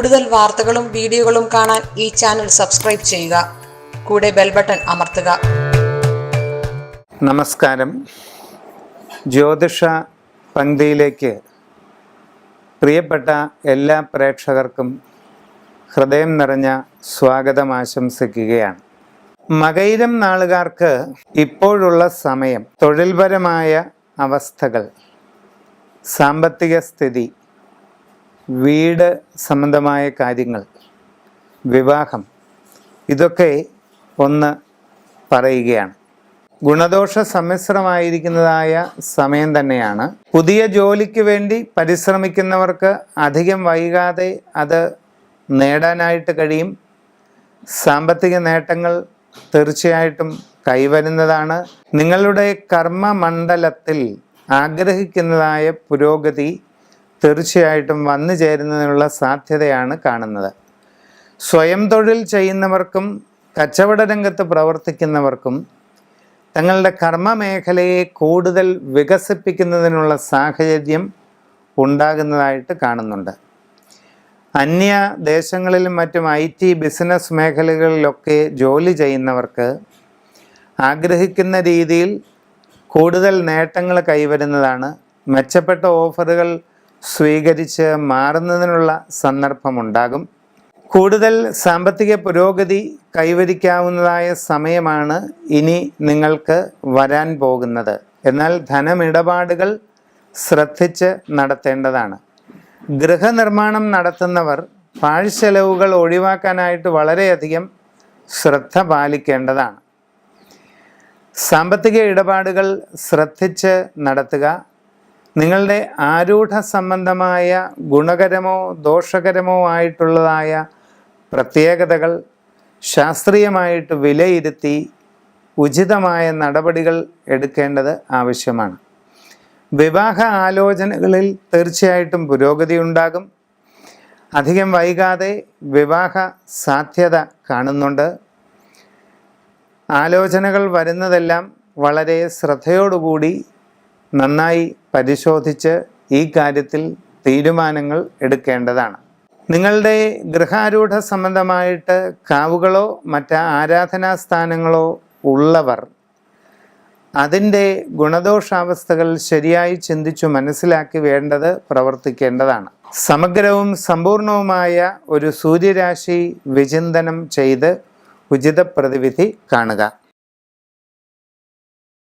കൂടുതൽ വാർത്തകളും വീഡിയോകളും കാണാൻ ഈ ചാനൽ സബ്സ്ക്രൈബ് ചെയ്യുക. കൂടെ ബെൽ ബട്ടൺ അമർത്തുക. നമസ്കാരം. ജ്യോതിഷ പങ്ക്തിയിലേക്ക് പ്രിയപ്പെട്ട എല്ലാ പ്രേക്ഷകർക്കും ഹൃദയം നിറഞ്ഞ സ്വാഗതം ആശംസിക്കുകയാണ്. മകയിരം നാളുകാർക്ക് ഇപ്പോഴുള്ള സമയം തൊഴിൽപരമായ അവസ്ഥകൾ സാമ്പത്തിക സ്ഥിതി വീട് സംബന്ധമായ കാര്യങ്ങൾ വിവാഹം ഇതൊക്കെ ഒന്ന് പറയുകയാണ്. ഗുണദോഷ സമ്മിശ്രമായിരിക്കുന്നതായ സമയം തന്നെയാണ്. പുതിയ ജോലിക്ക് വേണ്ടി പരിശ്രമിക്കുന്നവർക്ക് അധികം വൈകാതെ അത് നേടാനായിട്ട് കഴിയും. സാമ്പത്തിക നേട്ടങ്ങൾ തീർച്ചയായിട്ടും കൈവരുന്നതാണ്. നിങ്ങളുടെ കർമ്മമണ്ഡലത്തിൽ ആഗ്രഹിക്കുന്നതായ പുരോഗതി തീർച്ചയായിട്ടും വന്നു ചേരുന്നതിനുള്ള സാധ്യതയാണ് കാണുന്നത്. സ്വയം തൊഴിൽ ചെയ്യുന്നവർക്കും കച്ചവട രംഗത്ത് പ്രവർത്തിക്കുന്നവർക്കും തങ്ങളുടെ കർമ്മ മേഖലയെ കൂടുതൽ വികസിപ്പിക്കുന്നതിനുള്ള സാഹചര്യം ഉണ്ടാകുന്നതായിട്ട് കാണുന്നുണ്ട്. അന്യ ദേശങ്ങളിലും മറ്റും ഐ ടി ബിസിനസ് മേഖലകളിലൊക്കെ ജോലി ചെയ്യുന്നവർക്ക് ആഗ്രഹിക്കുന്ന രീതിയിൽ കൂടുതൽ നേട്ടങ്ങൾ കൈവരുന്നതാണ്. മെച്ചപ്പെട്ട ഓഫറുകൾ സ്വീകരിച്ച് മാറുന്നതിനുള്ള സന്ദർഭമുണ്ടാകും. കൂടുതൽ സാമ്പത്തിക പുരോഗതി കൈവരിക്കാവുന്നതായ സമയമാണ് ഇനി നിങ്ങൾക്ക് വരാൻ പോകുന്നത്. എന്നാൽ ധനമിടപാടുകൾ ശ്രദ്ധിച്ച് നടത്തേണ്ടതാണ്. ഗൃഹനിർമ്മാണം നടത്തുന്നവർ പാഴ്ചെലവുകൾ ഒഴിവാക്കാനായിട്ട് വളരെയധികം ശ്രദ്ധ പാലിക്കേണ്ടതാണ്. സാമ്പത്തിക ഇടപാടുകൾ ശ്രദ്ധിച്ച് നടത്തുക നിങ്ങളുടെ ആരൂഢ സംബന്ധമായ ഗുണകരമോ ദോഷകരമോ ആയിട്ടുള്ളതായ പ്രത്യേകതകൾ ശാസ്ത്രീയമായിട്ട് വിലയിരുത്തി ഉചിതമായ നടപടികൾ എടുക്കേണ്ടത് ആവശ്യമാണ്. വിവാഹ ആലോചനകളിൽ തീർച്ചയായിട്ടും പുരോഗതി ഉണ്ടാകും. അധികം വൈകാതെ വിവാഹ സാധ്യത കാണുന്നുണ്ട്. ആലോചനകൾ വരുന്നതെല്ലാം വളരെ ശ്രദ്ധയോടുകൂടി നന്നായി പരിശോധിച്ച് ഈ കാര്യത്തിൽ തീരുമാനങ്ങൾ എടുക്കേണ്ടതാണ്. നിങ്ങളുടെ ഗൃഹാരൂഢ സംബന്ധമായിട്ട് കാവുകളോ മറ്റ് ആരാധനാ സ്ഥാനങ്ങളോ ഉള്ളവർ അതിന്റെ ഗുണദോഷാവസ്ഥകൾ ശരിയായി ചിന്തിച്ചു മനസ്സിലാക്കി വേണ്ടത് പ്രവർത്തിക്കേണ്ടതാണ്. സമഗ്രവും സമ്പൂർണവുമായ ഒരു സൂര്യരാശി വിചിന്തനം ചെയ്ത് ഉചിത പ്രതിവിധി കാണുക.